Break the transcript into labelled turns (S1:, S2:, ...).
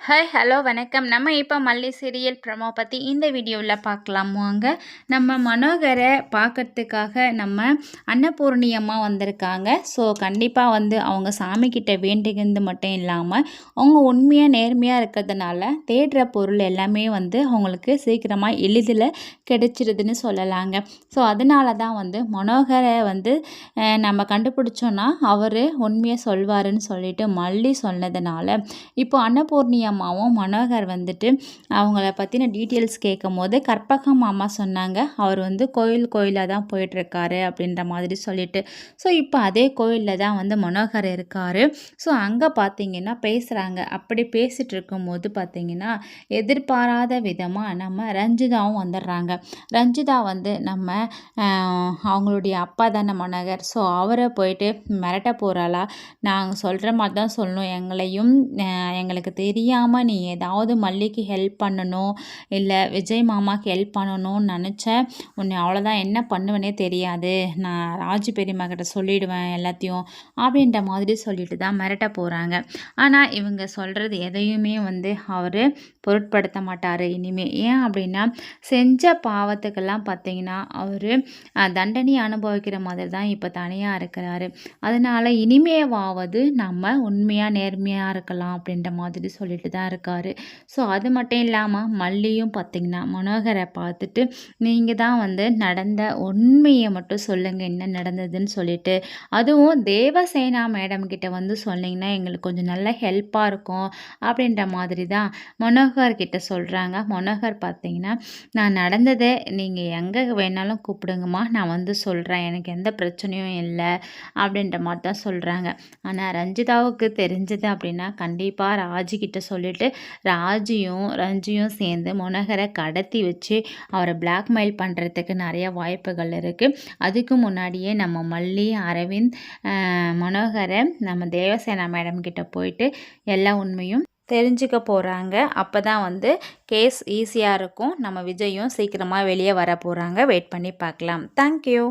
S1: Hi hello வணக்கம். நம்ம இப்போ மல்லி சீரியல் ப்ரமோ பற்றி இந்த வீடியோவில் பார்க்கலாமுவாங்க நம்ம மனோகரை பார்க்கறதுக்காக நம்ம அன்னபூர்ணி அம்மா வந்திருக்காங்க. ஸோ கண்டிப்பாக வந்து அவங்க சாமிக்கிட்ட வேண்டுகிறது மட்டும் இல்லாமல் அவங்க உண்மையாக நேர்மையாக இருக்கிறதுனால தேடுற பொருள் எல்லாமே வந்து அவங்களுக்கு சீக்கிரமாக எளிதில் கிடைச்சிருதுன்னு சொல்லலாங்க. ஸோ அதனால தான் வந்து மனோகரை வந்து நம்ம கண்டுபிடிச்சோன்னா அவர் உண்மையை சொல்வாருன்னு சொல்லிட்டு மல்லி சொன்னதுனால இப்போ அன்னபூர்ணி அம்மாவும் மனோகர் வந்துட்டு அவங்கள பற்றின டீட்டெயில்ஸ் கேட்கும் போது கற்பகம் மாமா சொன்னாங்க. அவர் வந்து கோயில் கோயிலாக தான் போயிட்டுருக்காரு அப்படின்ற மாதிரி சொல்லிட்டு. ஸோ இப்போ அதே கோயிலில் தான் வந்து மனோகர் இருக்கார். ஸோ அங்கே பார்த்தீங்கன்னா பேசுகிறாங்க அப்படி பேசிகிட்டு இருக்கும்போது பார்த்தீங்கன்னா எதிர்பாராத விதமாக நம்ம ரஞ்சிதாவும் வந்துடுறாங்க. ரஞ்சிதா வந்து நம்ம அவங்களுடைய அப்பா தானே மனோகர். ஸோ அவரை போயிட்டு மிரட்ட போகிறாளா நாங்கள் சொல்கிற மாதிரி தான் சொல்லணும். எங்களையும் எங்களுக்கு தெரியாமல் தெரியாமல் நீ ஏதாவது மல்லிக்கு ஹெல்ப் பண்ணணும் இல்லை விஜய் மாமாவுக்கு ஹெல்ப் பண்ணணும்னு நினச்ச உன்னை அவ்வளோதான் என்ன பண்ணுவேனே தெரியாது. நான் ராஜு பெரியம்மா கிட்ட சொல்லிவிடுவேன் எல்லாத்தையும் அப்படின்ற மாதிரி சொல்லிட்டு தான் மிரட்ட போகிறாங்க ஆனால் இவங்க சொல்கிறது எதையுமே வந்து அவர் பொருட்படுத்த மாட்டார். இனிமேல் ஏன் அப்படின்னா செஞ்ச பாவத்துக்கெல்லாம் பார்த்தீங்கன்னா அவர் தண்டனை அனுபவிக்கிற மாதிரி தான் இப்போ தனியாக இருக்கிறாரு. அதனால் இனிமேவாவது நம்ம உண்மையாக நேர்மையாக இருக்கலாம் அப்படின்ற மாதிரி சொல்லிட்டு தான் இருக்கார். ஸோ அது மட்டும் இல்லாமல் மல்லியும் பார்த்திங்கன்னா மனோகரை பார்த்துட்டு நீங்கள் தான் வந்து நடந்த உண்மையை மட்டும் சொல்லுங்கள் என்ன நடந்ததுன்னு சொல்லிட்டு. அதுவும் தேவசேனா மேடம் கிட்ட வந்து சொன்னிங்கன்னா எங்களுக்கு கொஞ்சம் நல்ல ஹெல்ப்பாக இருக்கும் அப்படின்ற மாதிரி தான் மனோகர் கிட்ட சொல்கிறாங்க மனோகர் பார்த்தீங்கன்னா நான் நடந்ததை நீங்கள் எங்கே வேணாலும் கூப்பிடுங்கம்மா நான் வந்து சொல்கிறேன் எனக்கு எந்த பிரச்சனையும் இல்லை. அப்படின்ற மாதிரி தான் சொல்கிறாங்க ஆனால் ரஞ்சிதாவுக்கு தெரிஞ்சது அப்படின்னா கண்டிப்பாக ராஜிக்கிட்ட சொல்லிட்டு ராஜியும் ரஞ்சியும் சேர்ந்து முனகரை கடத்தி வச்சு அவரை பிளாக்மெயில் பண்ணுறதுக்கு நிறைய வாய்ப்புகள் இருக்குது அதுக்கு முன்னாடியே நம்ம மல்லி அரவிந்த் மனோகரை நம்ம தேவசேனா மேடம் கிட்ட போயிட்டு எல்லா உண்மையும் தெரிஞ்சுக்க போகிறாங்க அப்போ தான் வந்து கேஸ் ஈஸியாக இருக்கும். நம்ம விஜயும் சீக்கிரமாக வெளியே வர போகிறாங்க வெயிட் பண்ணி பார்க்கலாம். தேங்க்யூ